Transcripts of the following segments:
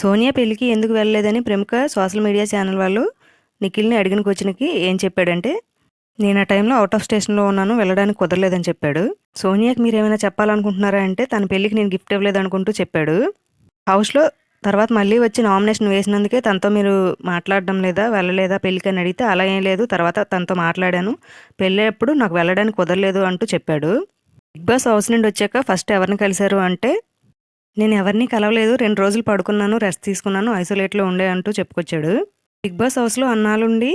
సోనియా పెళ్ళికి ఎందుకు వెళ్ళలేదని ప్రముఖ సోషల్ మీడియా ఛానల్ వాళ్ళు నిఖిల్ని అడిగిన క్వశ్చన్కి ఏం చెప్పాడంటే నేను ఆ టైంలో అవుట్ ఆఫ్ స్టేషన్లో ఉన్నాను వెళ్ళడానికి కుదరలేదని చెప్పాడు. సోనియాకి మీరు ఏమైనా చెప్పాలనుకుంటున్నారా అంటే తన పెళ్ళికి నేను గిఫ్ట్ ఇవ్వలేదు అనుకుంటూ చెప్పాడు. హౌస్లో తర్వాత మళ్ళీ వచ్చి నామినేషన్ వేసినందుకే తనతో మీరు మాట్లాడడం లేదా వెళ్ళలేదా పెళ్ళికి అని అడిగితే అలా ఏం లేదు తర్వాత తనతో మాట్లాడాను. పెళ్ళేప్పుడు నాకు వెళ్ళడానికి కుదరలేదు అంటూ చెప్పాడు. బిగ్ బాస్ హౌస్ నుండి వచ్చాక ఫస్ట్ ఎవరిని కలిశారు అంటే నేను ఎవరిని కలవలేదు రెండు రోజులు పడుకున్నాను రెస్ట్ తీసుకున్నాను ఐసోలేట్లో ఉండే అంటూ చెప్పుకొచ్చాడు. బిగ్ బాస్ హౌస్లో అన్నాలుండి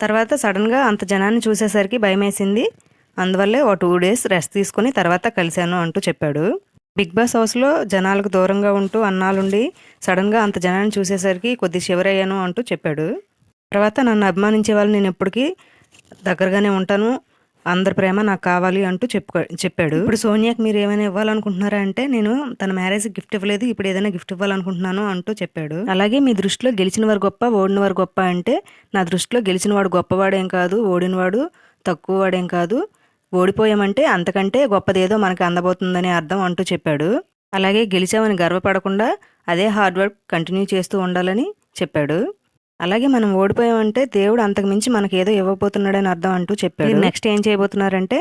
తర్వాత సడన్గా అంత జనాన్ని చూసేసరికి భయమేసింది. అందువల్లే ఓ టూ డేస్ రెస్ట్ తీసుకుని తర్వాత కలిశాను అంటూ చెప్పాడు. బిగ్ బాస్ హౌస్లో జనాలకు దూరంగా ఉంటూ అన్నాలుండి సడన్గా అంత జనాన్ని చూసేసరికి కొద్ది శివరయ్యాను అంటూ చెప్పాడు. తర్వాత నన్ను అభిమానించే వాళ్ళు నేను ఎప్పటికీ దగ్గరగానే ఉంటాను. అందరి ప్రేమ నాకు కావాలి అంటూ చెప్పు చెప్పాడు. ఇప్పుడు సోనియాకి మీరు ఏమైనా ఇవ్వాలనుకుంటున్నారా అంటే నేను తన మ్యారేజ్ గిఫ్ట్ ఇవ్వలేదు ఇప్పుడు ఏదైనా గిఫ్ట్ ఇవ్వాలనుకుంటున్నాను అంటూ చెప్పాడు. అలాగే మీ దృష్టిలో గెలిచిన వారు గొప్ప ఓడిన వారు గొప్ప అంటే నా దృష్టిలో గెలిచిన వాడు గొప్పవాడేం కాదు ఓడినవాడు తక్కువ వాడేం కాదు ఓడిపోయామంటే అంతకంటే గొప్పదేదో మనకి అందబోతుందని అర్థం అంటూ చెప్పాడు. అలాగే గెలిచామని గర్వపడకుండా అదే హార్డ్ వర్క్ కంటిన్యూ చేస్తూ ఉండాలని చెప్పాడు. అలాగే మనం ఓడిపోయామంటే దేవుడు అంతకు మించి మనకి ఏదో ఇవ్వబోతున్నాడని అర్థం అంటూ చెప్పాడు. నెక్స్ట్ ఏం చేయబోతున్నారంటే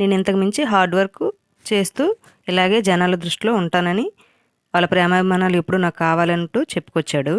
నేను ఇంతకు మించి హార్డ్ వర్క్ చేస్తూ ఇలాగే జనాల దృష్టిలో ఉంటానని వాళ్ళ ప్రేమాభిమానాలు ఎప్పుడు నాకు కావాలంటూ చెప్పుకొచ్చాడు.